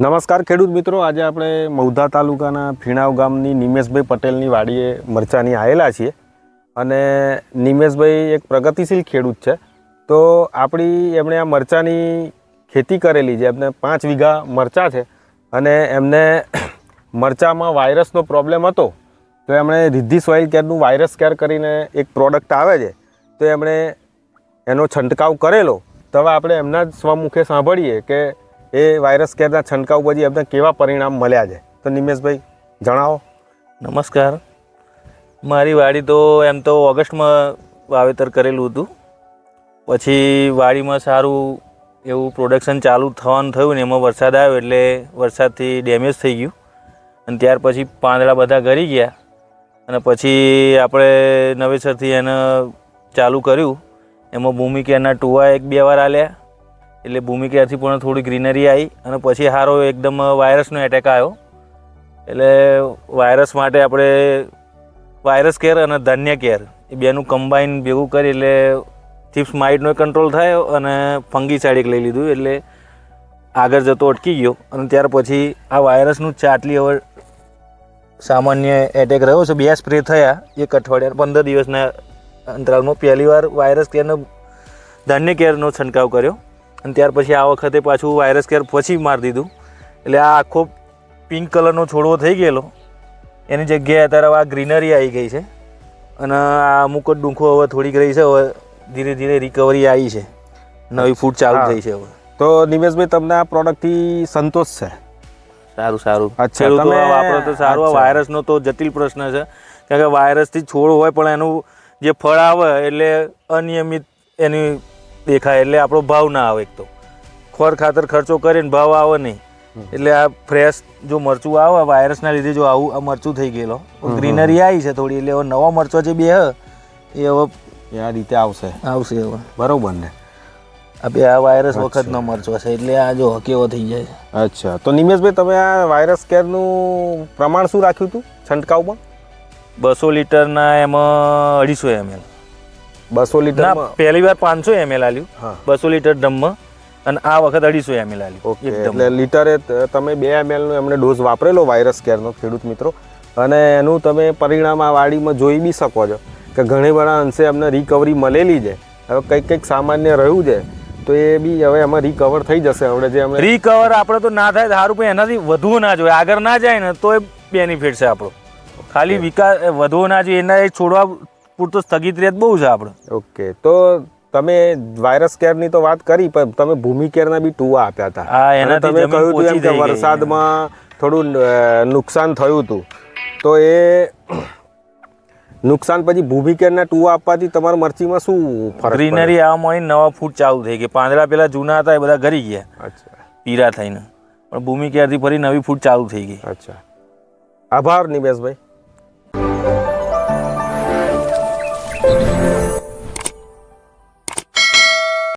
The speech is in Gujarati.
નમસ્કાર ખેડૂત મિત્રો, આજે આપણે મૌધા તાલુકાના ફીણાવ ગામની નિમેશભાઈ પટેલની વાડીએ મરચાની આવેલા છીએ અને નિમેશભાઈ એક પ્રગતિશીલ ખેડૂત છે. તો આપણી એમણે આ મરચાની ખેતી કરેલી છે, એમને પાંચ વીઘા મરચાં છે અને એમને મરચામાં વાયરસનો પ્રોબ્લેમ હતો, તો એમણે રિદ્ધિ સોઇલ કેરનું વાયરસ કેર કરીને એક પ્રોડક્ટ આવે છે, તો એમણે એનો છંટકાવ કરેલો. તો હવે આપણે એમના જ સ્વમુખે સાંભળીએ કે એ વાયરસ કેરના છંટકાવ પછી એમને કેવા પરિણામ મળ્યા છે? તો નિમેશભાઈ, જણાવો. નમસ્કાર. મારી વાડી તો એમ તો ઓગસ્ટમાં વાવેતર કરેલું હતું. પછી વાડીમાં સારું એવું પ્રોડક્શન ચાલુ થવાનું થયું ને એમાં વરસાદ આવ્યો એટલે વરસાદથી ડેમેજ થઈ ગયું. અને ત્યાર પછી પાંદડા બધા ગરી ગયા. અને પછી આપણે નવેસરથી એને ચાલુ કર્યું. એમાં ભૂમિ કેરના ટુવા એક બે વાર આલ્યા. એટલે ભૂમિ કેરથી પણ થોડી ગ્રીનરી આવી અને પછી હારો એકદમ વાયરસનો એટેક આવ્યો. એટલે વાયરસ માટે આપણે વાયરસ કેર અને ધાન્ય કેર, એ બેનું કમ્બાઈન ભેગું કરી એટલે ચિપ્સ માઇટનો કંટ્રોલ થયો અને ફંગીસાઇડ એક લઈ લીધું એટલે આગળ જતો અટકી ગયો. અને ત્યાર પછી આ વાયરસનું ચાટલી હવે સામાન્ય એટેક રહ્યો છે. બે સ્પ્રે થયા એક અઠવાડિયા પંદર દિવસના અંતરાલમાં પહેલી વાર વાયરસ કેરનો ધાન્ય કેરનો છંટકાવ કર્યો. અને ત્યાર પછી આ વખતે પાછું વાયરસ કેર પછી મારી દીધું. એટલે આ આખો પિંક કલરનો છોડવો થઈ ગયેલો. એની જગ્યાએ અત્યારે હવે આ ગ્રીનરી આવી ગઈ છે. અને આ અમુક જ ડૂંખો હવે થોડીક રહી છે હવે ધીરે ધીરે રિકવરી આવી છે. નવી ફૂડ ચાલુ થઈ છે હવે. તો નિમેશભાઈ તમને આ પ્રોડક્ટથી સંતોષ છે? સારું સારું. અચ્છા, ખેડૂતો વાપરો તો સારું. આ વાયરસનો તો જટિલ પ્રશ્ન છે. કારણ કે વાયરસથી છોડ હોય પણ એનું જે ફળ આવે એટલે અનિયમિત એની દેખાય એટલે આપણો ભાવ ના આવે એક તો. ખોર ખાતર ખર્ચો કરીને ભાવ આવે નહીં. એટલે આ ફ્રેશ જો મરચું આવે વાયરસના લીધે જો આવું આ મરચું થઈ ગયેલો. ગ્રીનરી આવી છે થોડી એટલે હવે નવા મરચો જે બે હ, એ હવે આ રીતે આવશે. આવશે હવે. બરોબર ને? આ બે આ વાયરસ વખતનો મરચો છે એટલે આ જો કેવો થઈ જાય. અચ્છા. તો નિમેશભાઈ તમે આ વાયરસ કેરનું પ્રમાણ શું રાખ્યું હતું છંટકાવમાં? બસો લીટરના એમાં અઢીસો એમએલ બસો લીટર પહેલી વાર પાંચસો એમએલ આલ્યું. બસો લીટર ડ્રમમાં અને આ વખત અઢીસો એમએલ આલ્યું ઓકે એટલે લીટરે તમે બે એમએલનો એમણે ડોઝ વાપરેલો વાયરસ કેરનો ખેડૂત મિત્રો. અને એનું તમે પરિણામ આ વાડીમાં જોઈ બી શકો છો કે ઘણી બધા અંશે અમને રિકવરી મળેલી છે. હવે કંઈક કંઈક સામાન્ય રહ્યું છે તો એ બી હવે એમાં રિકવર થઈ જશે. હવે જે અમે રિકવર આપણે તો ના થાય સારું પણ એનાથી વધુ ના જોઈએ. આગળ ના જાય ને તો એ બેનિફિટ છે આપણો. ખાલી વિકાસ વધુ ના જોઈએ એના એ છોડવા પૂરતો સ્થગિત રહે બહુ છે આપણે. ઓકે તો તમે વાયરસ કેરની તો વાત કરી પણ તમે ભૂમિ કેરના બી ટુવા આપ્યા હતા. હા, એના તમે કહ્યું હતું એમ કે વરસાદમાં થોડું નુકસાન થયું હતું તો એ નુકસાન પછી ભૂમિ કેરના ટુવા આપવાથી તમારા મરચીમાં શું ફરક? ગ્રીનરી આવવા મળી નવા ફૂટ ચાલુ થઈ ગઈ પાંદડા પેલા જૂના હતા એ બધા ગરી ગયા. અચ્છા. પીરા થઈને. પણ ભૂમિ કેરથી ફરી નવી ફૂટ ચાલુ થઈ ગઈ. અચ્છા. આભાર નિમેશભાઈ.